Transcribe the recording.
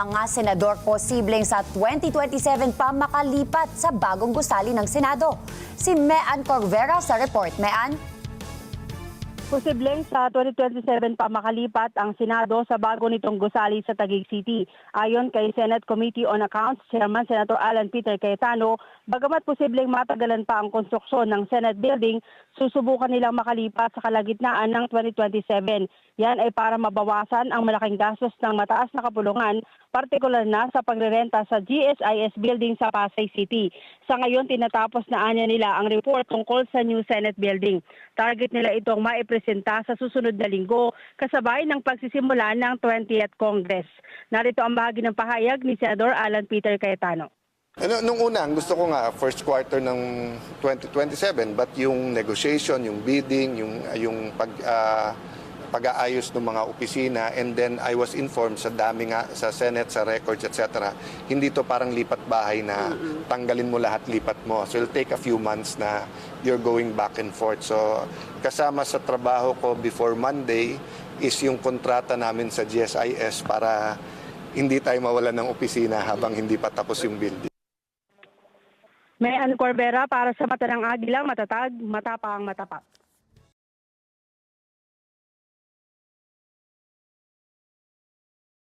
Mga senador posibleng sa 2027 pa makalipat sa bagong gusali ng Senado. Si Mean Corvera sa report. Mean? Posibleng sa 2027 pa makalipat ang Senado sa bago nitong gusali sa Taguig City. Ayon kay Senate Committee on Accounts Chairman Senator Alan Peter Cayetano, bagamat posibleng matagalan pa ang konstruksyon ng Senate building, susubukan nilang makalipat sa kalagitnaan ng 2027. Yan ay para mabawasan ang malaking gastos ng mataas na kapulungan, partikular na sa pagrerenta sa GSIS building sa Pasay City. Sa ngayon, tinatapos na anya nila ang report tungkol sa new Senate building. Target nila itong maipresenta sa susunod na linggo kasabay ng pagsisimula ng 20th Congress. Narito ang bahagi ng pahayag ni Senador Alan Peter Cayetano. Ano, nung una, gusto ko nga first quarter ng 2027 but yung negotiation, yung bidding, yung yung pag ah, pag-aayos ng mga opisina and then I was informed sa dami nga sa Senate, sa records, etc. Hindi to parang lipat bahay na tanggalin mo lahat, lipat mo. So it'll take a few months na you're going back and forth. So kasama sa trabaho ko before Monday is yung kontrata namin sa GSIS para hindi tayo mawalan ng opisina habang hindi pa tapos yung building. Mayan Corbera para sa mata ng Agila, matatag, matapang, matapat.